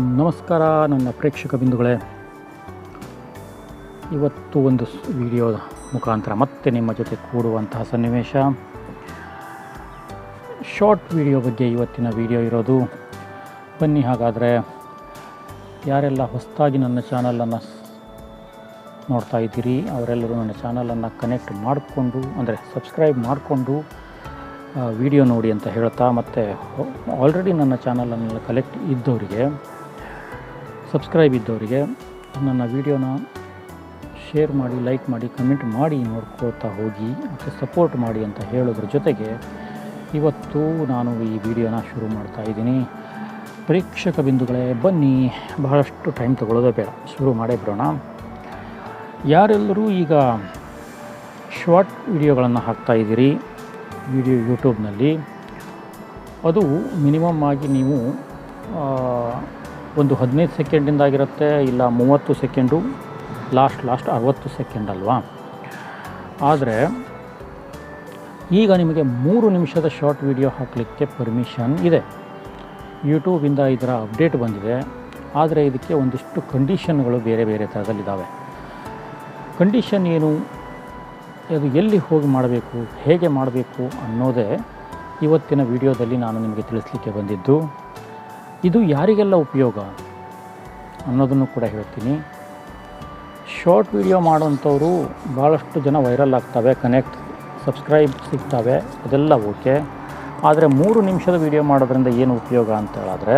ನಮಸ್ಕಾರ ನನ್ನ ಪ್ರೇಕ್ಷಕ ಬಿಂದುಗಳೇ. ಇವತ್ತು ಒಂದು ವಿಡಿಯೋ ಮುಖಾಂತರ ಮತ್ತೆ ನಿಮ್ಮ ಜೊತೆ ಕೂಡುವಂತಹ ಸನ್ನಿವೇಶ. ಶಾರ್ಟ್ ವಿಡಿಯೋ ಬಗ್ಗೆ ಇವತ್ತಿನ ವಿಡಿಯೋ ಇರೋದು, ಬನ್ನಿ ಹಾಗಾದರೆ ಯಾರೆಲ್ಲ ಹೊಸದಾಗಿ ನನ್ನ ಚಾನಲನ್ನು ನೋಡ್ತಾ ಇದ್ದೀರಿ, ಅವರೆಲ್ಲರೂ ನನ್ನ ಚಾನಲನ್ನು ಕನೆಕ್ಟ್ ಮಾಡಿಕೊಂಡು, ಅಂದರೆ ಸಬ್ಸ್ಕ್ರೈಬ್ ಮಾಡಿಕೊಂಡು ವಿಡಿಯೋ ನೋಡಿ ಅಂತ ಹೇಳ್ತಾ, ಮತ್ತು ಆಲ್ರೆಡಿ ನನ್ನ ಚಾನಲನ್ನೆಲ್ಲ ಕಲೆಕ್ಟ್ ಇದ್ದವರಿಗೆ ಸಬ್ಸ್ಕ್ರೈಬ್ ಇದ್ದವರಿಗೆ ನನ್ನ ವಿಡಿಯೋನ ಶೇರ್ ಮಾಡಿ, ಲೈಕ್ ಮಾಡಿ, ಕಮೆಂಟ್ ಮಾಡಿ ನೋಡ್ಕೊಳ್ತಾ ಹೋಗಿ, ಮತ್ತು ಸಪೋರ್ಟ್ ಮಾಡಿ ಅಂತ ಹೇಳೋದ್ರ ಜೊತೆಗೆ ಇವತ್ತು ನಾನು ಈ ವಿಡಿಯೋನ ಶುರು ಮಾಡ್ತಾ ಇದ್ದೀನಿ. ಪ್ರೇಕ್ಷಕ ಬಿಂದುಗಳೇ, ಬನ್ನಿ. ಬಹಳಷ್ಟು ಟೈಮ್ ತಗೊಳ್ಳೋದೇ ಬೇಡ. ಶುರು ಮಾಡೇ ಬಿಡೋಣ. ಯಾರೆಲ್ಲರೂ ಈಗ ಶಾರ್ಟ್ ವಿಡಿಯೋಗಳನ್ನು ಹಾಕ್ತಾ ಇದ್ದೀರಿ? ವಿಡಿಯೋ ಯೂಟ್ಯೂಬ್ನಲ್ಲಿ. ಅದು ಮಿನಿಮಮ್ ಆಗಿ ನೀವು ಒಂದು ಹದಿನೈದು ಸೆಕೆಂಡಿಂದಾಗಿರುತ್ತೆ ಇಲ್ಲ ಮೂವತ್ತು ಸೆಕೆಂಡು, ಲಾಸ್ಟ್ ಲಾಸ್ಟ್ ಅರವತ್ತು ಸೆಕೆಂಡ್ ಅಲ್ವಾ? ಆದರೆ, ಈಗ ನಿಮಗೆ ಮೂರು ನಿಮಿಷದ ಶಾರ್ಟ್ ವಿಡಿಯೋ ಹಾಕಲಿಕ್ಕೆ ಪರ್ಮಿಷನ್ ಇದೆ. ಯೂಟ್ಯೂಬಿಂದ ಇದರ ಅಪ್ಡೇಟ್ ಬಂದಿದೆ. ಆದರೆ ಇದಕ್ಕೆ ಒಂದಿಷ್ಟು ಕಂಡೀಷನ್ಗಳು ಬೇರೆ ಬೇರೆ ಥರದಲ್ಲಿದ್ದಾವೆ ಕಂಡೀಷನ್ ಏನು? ಅದು ಎಲ್ಲಿ ಹೋಗಿ ಮಾಡಬೇಕು? ಹೇಗೆ ಮಾಡಬೇಕು ಅನ್ನೋದೇ ಇವತ್ತಿನ ವಿಡಿಯೋದಲ್ಲಿ ನಾನು ನಿಮಗೆ ತಿಳಿಸ್ಲಿಕ್ಕೆ ಬಂದಿದ್ದು. ಇದು ಯಾರಿಗೆಲ್ಲ ಉಪಯೋಗ? ಅನ್ನೋದನ್ನು ಕೂಡ ಹೇಳ್ತೀನಿ. ಶಾರ್ಟ್ ವಿಡಿಯೋ ಮಾಡೋಂಥವ್ರು ಭಾಳಷ್ಟು ಜನ ವೈರಲ್ ಆಗ್ತವೆ ಕನೆಕ್ಟ್ ಸಬ್ಸ್ಕ್ರೈಬ್ ಸಿಗ್ತವೆ, ಅದೆಲ್ಲ ಓಕೆ. ಆದರೆ ಮೂರು ನಿಮಿಷದ ವಿಡಿಯೋ ಮಾಡೋದ್ರಿಂದ ಏನು ಉಪಯೋಗ ಅಂತ ಹೇಳಿದ್ರೆ,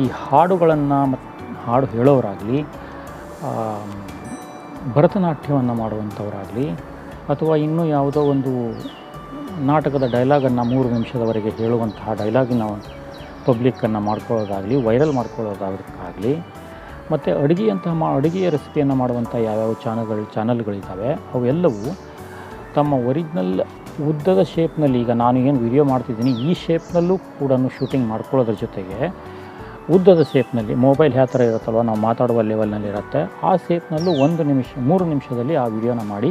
ಈ ಹಾಡುಗಳನ್ನು ಮತ್ತು ಹಾಡು ಹೇಳೋರಾಗಲಿ ಭರತನಾಟ್ಯವನ್ನು ಮಾಡುವಂಥವರಾಗಲಿ, ಅಥವಾ ಇನ್ನೂ ಯಾವುದೋ ಒಂದು ನಾಟಕದ ಡೈಲಾಗನ್ನು ಮೂರು ನಿಮಿಷದವರೆಗೆ ಹೇಳುವಂತಹ ಡೈಲಾಗಿನ ಪಬ್ಲಿಕ್ಕನ್ನು ಮಾಡ್ಕೊಳ್ಳೋದಾಗಲಿ, ವೈರಲ್ ಮಾಡ್ಕೊಳ್ಳೋದಾಗಲಿ ಮತ್ತು ಅಡುಗೆಯಂತಹ ಮಾ, ಅಡುಗೆಯ ರೆಸಿಪಿಯನ್ನು ಮಾಡುವಂಥ ಯಾವ್ಯಾವ ಚಾನಲ್ಗಳು, ಚಾನಲ್ಗಳಿದ್ದಾವೆ, ಅವೆಲ್ಲವೂ ತಮ್ಮ ಒರಿಜಿನಲ್ ಉದ್ದದ ಶೇಪ್ನಲ್ಲಿ ಈಗ ನಾನು ಏನು ವಿಡಿಯೋ ಮಾಡ್ತಿದ್ದೀನಿ, ಈ ಶೇಪ್ನಲ್ಲೂ ಕೂಡ ಶೂಟಿಂಗ್ ಮಾಡ್ಕೊಳ್ಳೋದ್ರ ಜೊತೆಗೆ ಉದ್ದದ ಶೇಪ್ನಲ್ಲಿ, ಮೊಬೈಲ್ ಯಾವ ಥರ ಇರುತ್ತಲ್ವ, ನಾವು ಮಾತಾಡುವ ಲೆವೆಲ್ನಲ್ಲಿ ಇರುತ್ತೆ, ಆ ಶೇಪ್ನಲ್ಲೂ ಒಂದು ನಿಮಿಷ, ಮೂರು ನಿಮಿಷದಲ್ಲಿ ಆ ವಿಡಿಯೋನ ಮಾಡಿ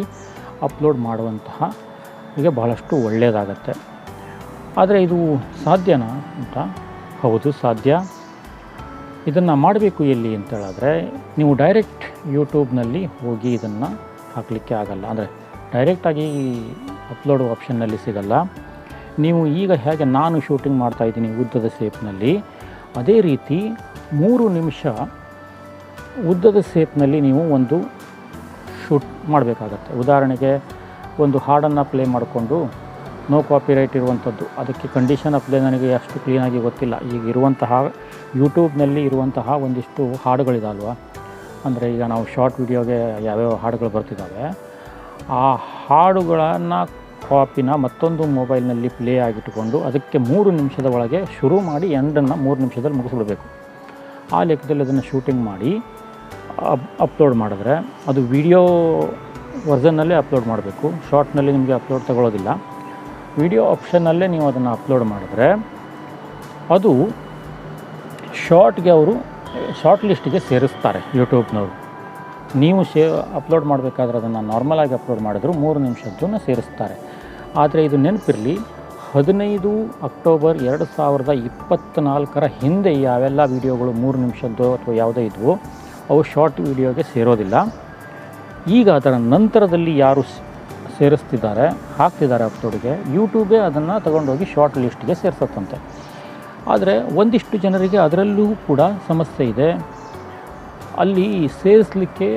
ಅಪ್ಲೋಡ್ ಮಾಡುವಂತಹ ಈಗ ಬಹಳಷ್ಟು ಒಳ್ಳೆಯದಾಗತ್ತೆ ಆದರೆ ಇದು ಸಾಧ್ಯನಾ ಅಂತ? ಹೌದು, ಸಾಧ್ಯ. ಇದನ್ನು ಮಾಡಬೇಕು ಎಲ್ಲಿ ಅಂತೇಳಿದ್ರೆ, ನೀವು ಡೈರೆಕ್ಟ್ ಯೂಟ್ಯೂಬ್ನಲ್ಲಿ ಹೋಗಿ ಇದನ್ನು ಹಾಕಲಿಕ್ಕೆ ಆಗಲ್ಲ. ಅಂದರೆ ಡೈರೆಕ್ಟಾಗಿ ಅಪ್ಲೋಡ್ ಆಪ್ಷನ್ನಲ್ಲಿ ಸಿಗಲ್ಲ. ನೀವು ಈಗ ಹೇಗೆ ನಾನು ಶೂಟಿಂಗ್ ಮಾಡ್ತಾ ಇದ್ದೀನಿ ಉದ್ದದ ಸೇಪ್ನಲ್ಲಿ ಅದೇ ರೀತಿ ಮೂರು ನಿಮಿಷ ಉದ್ದದ ಸೇಪ್ನಲ್ಲಿ ನೀವು ಒಂದು ಶೂಟ್ ಮಾಡಬೇಕಾಗತ್ತೆ. ಉದಾಹರಣೆಗೆ ಒಂದು ಹಾಡನ್ನು ಪ್ಲೇ ಮಾಡಿಕೊಂಡು ನೋ ಕಾಪಿರೈಟ್ ಇರುವಂಥದ್ದು. ಅದಕ್ಕೆ ಕಂಡೀಷನ್ ಅಪ್ಲೈ ನನಗೆ ಅಷ್ಟು ಕ್ಲೀನಾಗಿ ಗೊತ್ತಿಲ್ಲ. ಈಗ ಇರುವಂತಹ ಯೂಟ್ಯೂಬ್ನಲ್ಲಿ ಇರುವಂತಹ ಒಂದಿಷ್ಟು ಹಾಡುಗಳಿದಾಲ್ವ? ಅಂದರೆ ಈಗ ನಾವು ಶಾರ್ಟ್ ವಿಡಿಯೋಗೆ ಯಾವ್ಯಾವ ಹಾಡುಗಳು ಬರ್ತಿದ್ದಾವೆ ಆ ಹಾಡುಗಳನ್ನು ಕಾಪಿನ ಮತ್ತೊಂದು ಮೊಬೈಲ್ನಲ್ಲಿ ಪ್ಲೇ ಆಗಿಟ್ಟುಕೊಂಡು ಅದಕ್ಕೆ ಮೂರು ನಿಮಿಷದ ಒಳಗೆ ಶುರು ಮಾಡಿ ಎಂಡನ್ನು ಮೂರು ನಿಮಿಷದಲ್ಲಿ ಮುಗಿಸ್ಬಿಡಬೇಕು. ಆ ಲೆಕ್ಕದಲ್ಲಿ ಅದನ್ನು ಶೂಟಿಂಗ್ ಮಾಡಿ, ಅಪ್ ಅಪ್ಲೋಡ್ ಮಾಡಿದ್ರೆ ಅದು ವಿಡಿಯೋ ವರ್ಸನ್ನಲ್ಲೇ ಅಪ್ಲೋಡ್ ಮಾಡಬೇಕು. ಶಾರ್ಟ್ನಲ್ಲಿ ನಿಮಗೆ ಅಪ್ಲೋಡ್ ತಗೊಳ್ಳೋದಿಲ್ಲ ವಿಡಿಯೋ ಆಪ್ಷನ್ನಲ್ಲೇ ನೀವು ಅದನ್ನು ಅಪ್ಲೋಡ್ ಮಾಡಿದ್ರೆ ಅದು ಶಾರ್ಟ್ಗೆ ಅವರು, ಶಾರ್ಟ್ ಲಿಸ್ಟಿಗೆ ಸೇರಿಸ್ತಾರೆ ಯೂಟ್ಯೂಬ್ನವರು. ನೀವು ಸೇ ಅಪ್ಲೋಡ್ ಮಾಡಬೇಕಾದ್ರೆ ಅದನ್ನು ನಾರ್ಮಲಾಗಿ ಅಪ್ಲೋಡ್ ಮಾಡಿದ್ರು ಮೂರು ನಿಮಿಷದ್ದನ್ನು ಸೇರಿಸ್ತಾರೆ. ಆದರೆ ಇದು ನೆನಪಿರಲಿ, ಹದಿನೈದು ಅಕ್ಟೋಬರ್ ಎರಡು ಸಾವಿರದ ಇಪ್ಪತ್ತ್ನಾಲ್ಕರ ಹಿಂದೆ ಯಾವೆಲ್ಲ ವೀಡಿಯೋಗಳು ಮೂರು ನಿಮಿಷದ್ದು ಅಥವಾ ಯಾವುದೇ ಇದ್ವು, ಅವು ಶಾರ್ಟ್ ವೀಡಿಯೋಗೆ ಸೇರೋದಿಲ್ಲ. ಈಗ ಅದರ ನಂತರದಲ್ಲಿ ಯಾರು ಸೇರಿಸ್ತಿದ್ದಾರೆ, ಹಾಕ್ತಿದ್ದಾರೆ ಅಪ್ಲೋಡ್ಗೆ. ಯೂಟ್ಯೂಬೇ ಅದನ್ನು ತಗೊಂಡೋಗಿ ಶಾರ್ಟ್ ಲಿಸ್ಟ್ಗೆ ಸೇರಿಸತ್ತಂತೆ. ಆದರೆ ಒಂದಿಷ್ಟು ಜನರಿಗೆ ಅದರಲ್ಲೂ ಕೂಡ ಸಮಸ್ಯೆ ಇದೆ. ಅಲ್ಲಿ ಸೇರಿಸಲಿಕ್ಕೆ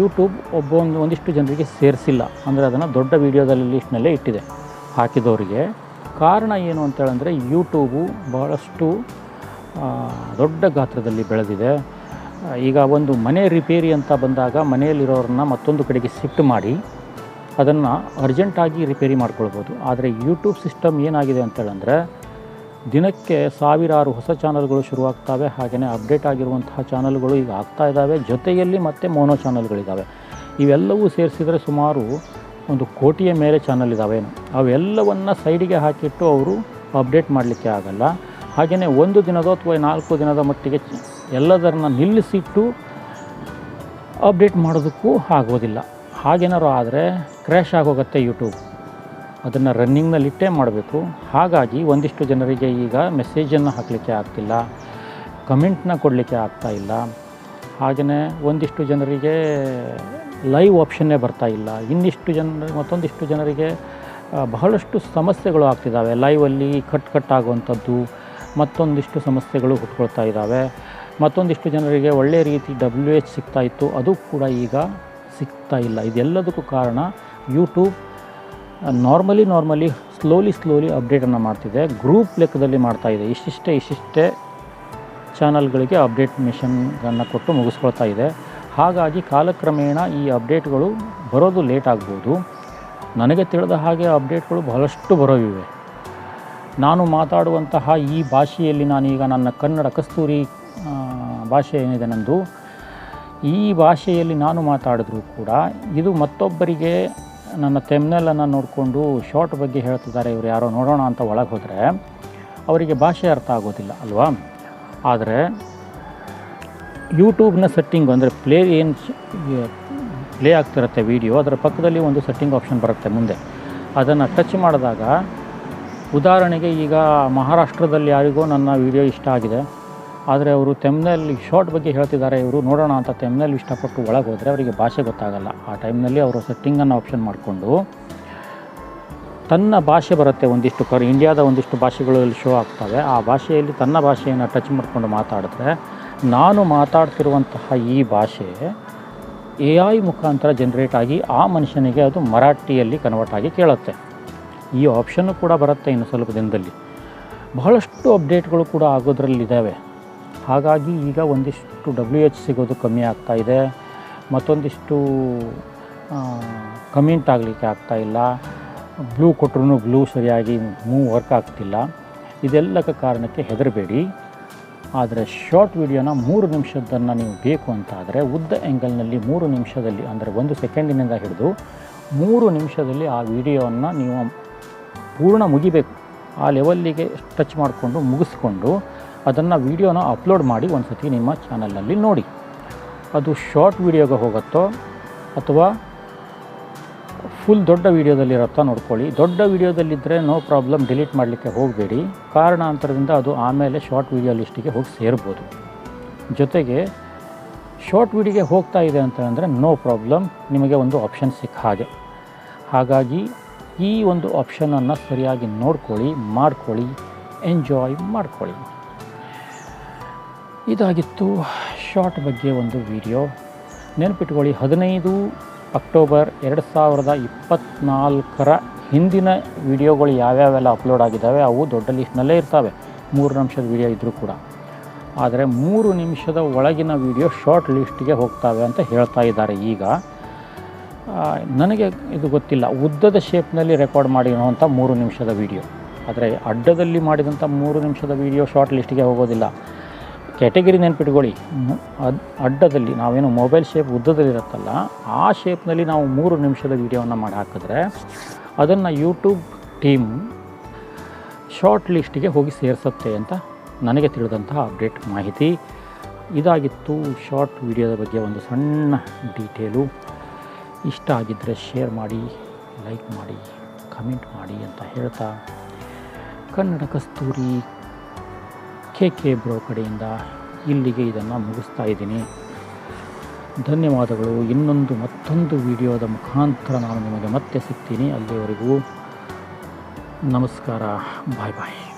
ಯೂಟ್ಯೂಬ್ ಒಬ್ಬೊಂದು, ಒಂದಿಷ್ಟು ಜನರಿಗೆ ಸೇರಿಸಿಲ್ಲ. ಅಂದರೆ ಅದನ್ನು ದೊಡ್ಡ ವೀಡಿಯೋದಲ್ಲಿ ಲಿಸ್ಟ್ನಲ್ಲೇ ಇಟ್ಟಿದೆ ಹಾಕಿದವರಿಗೆ. ಕಾರಣ ಏನು ಅಂತೇಳಂದರೆ ಯೂಟ್ಯೂಬು ಬಹಳಷ್ಟು ದೊಡ್ಡ ಗಾತ್ರದಲ್ಲಿ ಬೆಳೆದಿದೆ. ಈಗ ಒಂದು ಮನೆ ರಿಪೇರಿ ಅಂತ ಬಂದಾಗ ಮನೆಯಲ್ಲಿರೋರನ್ನ ಮತ್ತೊಂದು ಕಡೆಗೆ ಶಿಫ್ಟ್ ಮಾಡಿ. ಅದನ್ನು ಅರ್ಜೆಂಟಾಗಿ ರಿಪೇರಿ ಮಾಡ್ಕೊಳ್ಬೋದು. ಆದರೆ ಯೂಟ್ಯೂಬ್ ಸಿಸ್ಟಮ್ ಏನಾಗಿದೆ ಅಂತೇಳಂದರೆ, ದಿನಕ್ಕೆ ಸಾವಿರಾರು ಹೊಸ ಚಾನಲ್ಗಳು ಶುರುವಾಗ್ತವೆ. ಹಾಗೆಯೇ ಅಪ್ಡೇಟ್ ಆಗಿರುವಂತಹ ಚಾನಲ್ಗಳು ಈಗ ಆಗ್ತಾ ಇದ್ದಾವೆ ಜೊತೆಯಲ್ಲಿ ಮತ್ತೆ ಮೋನೋ ಚಾನಲ್ಗಳಿದ್ದಾವೆ ಇವೆಲ್ಲವೂ ಸೇರಿಸಿದರೆ ಸುಮಾರು ಒಂದು ಕೋಟಿಯ ಮೇಲೆ ಚಾನಲ್ ಇದ್ದಾವೆ ಅವೆಲ್ಲವನ್ನು ಸೈಡಿಗೆ ಹಾಕಿಟ್ಟು ಅವರು ಅಪ್ಡೇಟ್ ಮಾಡಲಿಕ್ಕೆ ಆಗಲ್ಲ. ಹಾಗೆಯೇ ಒಂದು ದಿನದ ಅಥವಾ ನಾಲ್ಕು ದಿನದ ಮಟ್ಟಿಗೆ ಎಲ್ಲದರನ್ನ ನಿಲ್ಲಿಸಿಟ್ಟು ಅಪ್ಡೇಟ್ ಮಾಡೋದಕ್ಕೂ ಆಗೋದಿಲ್ಲ. ಹಾಗೇನಾದ್ರು ಆದರೆ ಕ್ರ್ಯಾಶ್ ಆಗೋಗುತ್ತೆ ಯೂಟ್ಯೂಬ್ ಅದನ್ನು ರನ್ನಿಂಗ್ನಲ್ಲಿಟ್ಟೇ ಮಾಡಬೇಕು. ಹಾಗಾಗಿ ಒಂದಿಷ್ಟು ಜನರಿಗೆ ಈಗ ಮೆಸೇಜನ್ನು ಹಾಕಲಿಕ್ಕೆ ಆಗ್ತಿಲ್ಲ. ಕಮೆಂಟ್ನ ಕೊಡಲಿಕ್ಕೆ ಆಗ್ತಾ ಇಲ್ಲ. ಹಾಗೆಯೇ ಒಂದಿಷ್ಟು ಜನರಿಗೆ ಲೈವ್ ಆಪ್ಷನ್ನೇ ಬರ್ತಾ ಇಲ್ಲ. ಇನ್ನಿಷ್ಟು ಜನ, ಮತ್ತೊಂದಿಷ್ಟು ಜನರಿಗೆ ಬಹಳಷ್ಟು ಸಮಸ್ಯೆಗಳು ಆಗ್ತಿದ್ದಾವೆ ಲೈವಲ್ಲಿ ಕಟ್ ಕಟ್ ಆಗುವಂಥದ್ದು, ಮತ್ತೊಂದಿಷ್ಟು ಸಮಸ್ಯೆಗಳು ಹುಟ್ಕೊಳ್ತಾ ಇದ್ದಾವೆ ಮತ್ತೊಂದಿಷ್ಟು ಜನರಿಗೆ ಒಳ್ಳೆಯ ರೀತಿ ಡಬ್ಲ್ಯೂ ಎಚ್ ಸಿಗ್ತಾ ಇತ್ತು. ಅದು ಕೂಡ ಈಗ ಸಿಗ್ತಾ ಇಲ್ಲ. ಇದೆಲ್ಲದಕ್ಕೂ ಕಾರಣ YouTube normally normally slowly slowly ಅಪ್ಡೇಟನ್ನು ಮಾಡ್ತಿದೆ. ಗ್ರೂಪ್ ಲೆಕ್ಕದಲ್ಲಿ ಮಾಡ್ತಾ ಇದೆ. ಇಷ್ಟಿಷ್ಟೇ ಇಷ್ಟಿಷ್ಟೇ ಚಾನಲ್ಗಳಿಗೆ ಅಪ್ಡೇಟ್ ಮಿಷನ್ಗಳನ್ನು ಕೊಟ್ಟು ಮುಗಿಸ್ಕೊಳ್ತಾ ಇದೆ. ಹಾಗಾಗಿ ಕಾಲಕ್ರಮೇಣ ಈ ಅಪ್ಡೇಟ್ಗಳು ಬರೋದು ಲೇಟ್ ಆಗ್ಬೋದು. ನನಗೆ ತಿಳಿದ ಹಾಗೆ ಅಪ್ಡೇಟ್ಗಳು ಬಹಳಷ್ಟು ಬರೋವಿವೆ ನಾನು ಮಾತಾಡುವಂತಹ ಈ ಭಾಷೆಯಲ್ಲಿ ನಾನೀಗ ನನ್ನ ಕನ್ನಡ ಕಸ್ತೂರಿ ಭಾಷೆ ಏನಿದೆ ನಂದು ಈ ಭಾಷೆಯಲ್ಲಿ ನಾನು ಮಾತಾಡಿದ್ರೂ ಕೂಡ ಇದು ಮತ್ತೊಬ್ಬರಿಗೆ ನನ್ನ ತೆಮ್ನೆಲನ್ನು ನೋಡಿಕೊಂಡು ಶಾರ್ಟ್ ಬಗ್ಗೆ ಹೇಳ್ತಿದ್ದಾರೆ, ಇವರು ಯಾರೋ ನೋಡೋಣ ಅಂತ ಒಳಗೆ ಹೋದರೆ ಅವರಿಗೆ ಭಾಷೆ ಅರ್ಥ ಆಗೋದಿಲ್ಲ ಅಲ್ವಾ? ಆದರೆ ಯೂಟ್ಯೂಬ್ನ ಸೆಟ್ಟಿಂಗ್ ಅಂದರೆ ಪ್ಲೇ ಏನು ಪ್ಲೇ ಆಗ್ತಿರುತ್ತೆ ವೀಡಿಯೋ ಅದರ ಪಕ್ಕದಲ್ಲಿ ಒಂದು ಸೆಟ್ಟಿಂಗ್ ಆಪ್ಷನ್ ಬರುತ್ತೆ ಮುಂದೆ. ಅದನ್ನು ಟಚ್ ಮಾಡಿದಾಗ ಉದಾಹರಣೆಗೆ ಈಗ ಮಹಾರಾಷ್ಟ್ರದಲ್ಲಿ ಯಾರಿಗೋ ನನ್ನ ವೀಡಿಯೋ ಇಷ್ಟ ಆಗಿದೆ. ಆದರೆ ಅವರು ತೆಮ್ನಲ್ಲಿ ಶಾರ್ಟ್ ಬಗ್ಗೆ ಹೇಳ್ತಿದ್ದಾರೆ. ಇವರು ನೋಡೋಣ ಅಂತ ತೆಮ್ನಲ್ಲಿ ಇಷ್ಟಪಟ್ಟು ಒಳಗೆ ಹೋದರೆ ಅವರಿಗೆ ಭಾಷೆ ಗೊತ್ತಾಗಲ್ಲ. ಆ ಟೈಮ್ನಲ್ಲಿ ಅವರು ಸೆಟ್ಟಿಂಗನ್ನು ಆಪ್ಷನ್ ಮಾಡಿಕೊಂಡು ತನ್ನ ಭಾಷೆ ಬರುತ್ತೆ ಒಂದಿಷ್ಟು ಕರ್ ಇಂಡಿಯಾದ ಒಂದಿಷ್ಟು ಭಾಷೆಗಳಲ್ಲಿ ಶೋ ಆಗ್ತವೆ. ಆ ಭಾಷೆಯಲ್ಲಿ ತನ್ನ ಭಾಷೆಯನ್ನು ಟಚ್ ಮಾಡಿಕೊಂಡು ಮಾತಾಡಿದ್ರೆ ನಾನು ಮಾತಾಡ್ತಿರುವಂತಹ ಈ ಭಾಷೆ ಎ ಐ ಮುಖಾಂತರ ಜನ್ರೇಟ್ ಆಗಿ ಆ ಮನುಷ್ಯನಿಗೆ ಅದು ಮರಾಠಿಯಲ್ಲಿ ಕನ್ವರ್ಟ್ ಆಗಿ ಕೇಳುತ್ತೆ. ಈ ಆಪ್ಷನ್ನು ಕೂಡ ಬರುತ್ತೆ ಇನ್ನು ಸ್ವಲ್ಪ ದಿನದಲ್ಲಿ. ಬಹಳಷ್ಟು ಅಪ್ಡೇಟ್ಗಳು ಕೂಡ ಆಗೋದ್ರಲ್ಲಿದ್ದಾವೆ. ಹಾಗಾಗಿ ಈಗ ಒಂದಿಷ್ಟು ಡಬ್ಲ್ಯೂ ಎಚ್ ಸಿಗೋದು ಕಮ್ಮಿ ಆಗ್ತಾ ಇದೆ. ಮತ್ತೊಂದಿಷ್ಟು ಕಮೆಂಟ್ ಆಗಲಿಕ್ಕೆ ಆಗ್ತಾ ಇಲ್ಲ. ಬ್ಲೂ ಕೊಟ್ಟರು ಬ್ಲೂ ಸರಿಯಾಗಿ ಮೂವ್ ವರ್ಕ್ ಆಗ್ತಿಲ್ಲ. ಇದೆಲ್ಲಕ್ಕೆ ಕಾರಣಕ್ಕೆ ಹೆದರಬೇಡಿ. ಆದರೆ ಶಾರ್ಟ್ ವಿಡಿಯೋನ ಮೂರು ನಿಮಿಷದ್ದನ್ನು ನೀವು ಬೇಕು ಅಂತ ಆದರೆ ಉದ್ದ ಆ್ಯಂಗಲ್ನಲ್ಲಿ ಮೂರು ನಿಮಿಷದಲ್ಲಿ ಅಂದರೆ ಒಂದು ಸೆಕೆಂಡಿನಿಂದ ಹಿಡಿದು ಮೂರು ನಿಮಿಷದಲ್ಲಿ ಆ ವಿಡಿಯೋವನ್ನು ನೀವು ಪೂರ್ಣ ಮುಗಿಬೇಕು. ಆ ಲೆವೆಲ್ಲಿಗೆ ಟಚ್ ಮಾಡಿಕೊಂಡು ಮುಗಿಸ್ಕೊಂಡು ಅದನ್ನು ವೀಡಿಯೋನ ಅಪ್ಲೋಡ್ ಮಾಡಿ ಒಂದು ಸತಿ ನಿಮ್ಮ ಚಾನಲಲ್ಲಿ ನೋಡಿ. ಅದು ಶಾರ್ಟ್ ವೀಡಿಯೋಗೆ ಹೋಗುತ್ತೋ ಅಥವಾ ಫುಲ್ ದೊಡ್ಡ ವೀಡಿಯೋದಲ್ಲಿರುತ್ತಾ ನೋಡ್ಕೊಳ್ಳಿ. ದೊಡ್ಡ ವೀಡಿಯೋದಲ್ಲಿದ್ದರೆ ನೋ ಪ್ರಾಬ್ಲಮ್, ಡಿಲೀಟ್ ಮಾಡಲಿಕ್ಕೆ ಹೋಗಬೇಡಿ. ಕಾರಣಾಂತರದಿಂದ ಅದು ಆಮೇಲೆ ಶಾರ್ಟ್ ವೀಡಿಯೋ ಲಿಸ್ಟಿಗೆ ಹೋಗಿ ಸೇರ್ಬೋದು. ಜೊತೆಗೆ ಶಾರ್ಟ್ ವೀಡಿಯೋಗೆ ಹೋಗ್ತಾ ಇದೆ ಅಂತ ನೋ ಪ್ರಾಬ್ಲಮ್, ನಿಮಗೆ ಒಂದು ಆಪ್ಷನ್ ಸಿಕ್ಕ ಹಾಗೆ. ಹಾಗಾಗಿ ಈ ಒಂದು ಆಪ್ಷನನ್ನು ಸರಿಯಾಗಿ ನೋಡ್ಕೊಳ್ಳಿ, ಮಾಡ್ಕೊಳ್ಳಿ, ಎಂಜಾಯ್ ಮಾಡ್ಕೊಳ್ಳಿ. ಇದಾಗಿತ್ತು ಶಾರ್ಟ್ ಬಗ್ಗೆ ಒಂದು ವಿಡಿಯೋ. ನೆನಪಿಟ್ಕೊಳ್ಳಿ, ಹದಿನೈದು ಅಕ್ಟೋಬರ್ ಎರಡು ಸಾವಿರದ ಇಪ್ಪತ್ತ್ನಾಲ್ಕರ ಹಿಂದಿನ ವಿಡಿಯೋಗಳು ಯಾವ್ಯಾವೆಲ್ಲ ಅಪ್ಲೋಡ್ ಆಗಿದ್ದಾವೆ, ಅವು ದೊಡ್ಡ ಲಿಸ್ಟ್ನಲ್ಲೇ ಇರ್ತವೆ. ಮೂರು ನಿಮಿಷದ ವಿಡಿಯೋ ಇದ್ದರೂ ಕೂಡ. ಆದರೆ ಮೂರು ನಿಮಿಷದ ಒಳಗಿನ ವಿಡಿಯೋ ಶಾರ್ಟ್ ಲಿಸ್ಟ್ಗೆ ಹೋಗ್ತವೆ ಅಂತ ಹೇಳ್ತಾ ಇದ್ದಾರೆ ಈಗ. ನನಗೆ ಇದು ಗೊತ್ತಿಲ್ಲ. ಉದ್ದದ ಶೇಪ್ನಲ್ಲಿ ರೆಕಾರ್ಡ್ ಮಾಡಿರುವಂಥ ಮೂರು ನಿಮಿಷದ ವಿಡಿಯೋ. ಆದರೆ ಅಡ್ಡದಲ್ಲಿ ಮಾಡಿದಂಥ ಮೂರು ನಿಮಿಷದ ವಿಡಿಯೋ ಶಾರ್ಟ್ ಲಿಸ್ಟ್ಗೆ ಹೋಗೋದಿಲ್ಲ. ಕ್ಯಾಟಗರಿ ನೆನ್ಪಿಟ್ಕೊಳ್ಳಿ. ಅಡ್ಡದಲ್ಲಿ ನಾವೇನು ಮೊಬೈಲ್ ಶೇಪ್ ಉದ್ದದಲ್ಲಿರುತ್ತಲ್ಲ, ಆ ಶೇಪ್ನಲ್ಲಿ ನಾವು ಮೂರು ನಿಮಿಷದ ವೀಡಿಯೋವನ್ನು ಮಾಡಿ ಹಾಕಿದ್ರೆ ಅದನ್ನು ಯೂಟ್ಯೂಬ್ ಟೀಮ್ ಶಾರ್ಟ್ ಲಿಸ್ಟಿಗೆ ಹೋಗಿ ಸೇರಿಸುತ್ತೆ ಅಂತ ನನಗೆ ತಿಳಿದಂತಹ ಅಪ್ಡೇಟ್ ಮಾಹಿತಿ. ಇದಾಗಿತ್ತು ಶಾರ್ಟ್ ವಿಡಿಯೋದ ಬಗ್ಗೆ ಒಂದು ಸಣ್ಣ ಡೀಟೇಲು. ಇಷ್ಟ ಆಗಿದ್ದರೆ ಶೇರ್ ಮಾಡಿ, ಲೈಕ್ ಮಾಡಿ, ಕಮೆಂಟ್ ಮಾಡಿ ಅಂತ ಹೇಳ್ತಾ, Kannada Kasturi K K bro ಕಡೆಯಿಂದ ಇಲ್ಲಿಗೆ ಇದನ್ನು ಮುಗಿಸ್ತಾ ಇದ್ದೀನಿ. ಧನ್ಯವಾದಗಳು. ಇನ್ನೊಂದು ಮತ್ತೊಂದು ವಿಡಿಯೋದ ಮುಖಾಂತರ ನಾನು ನಿಮಗೆ ಮತ್ತೆ ಸಿಗ್ತೀನಿ. ಅಲ್ಲಿವರೆಗೂ ನಮಸ್ಕಾರ. ಬಾಯ್ ಬಾಯ್.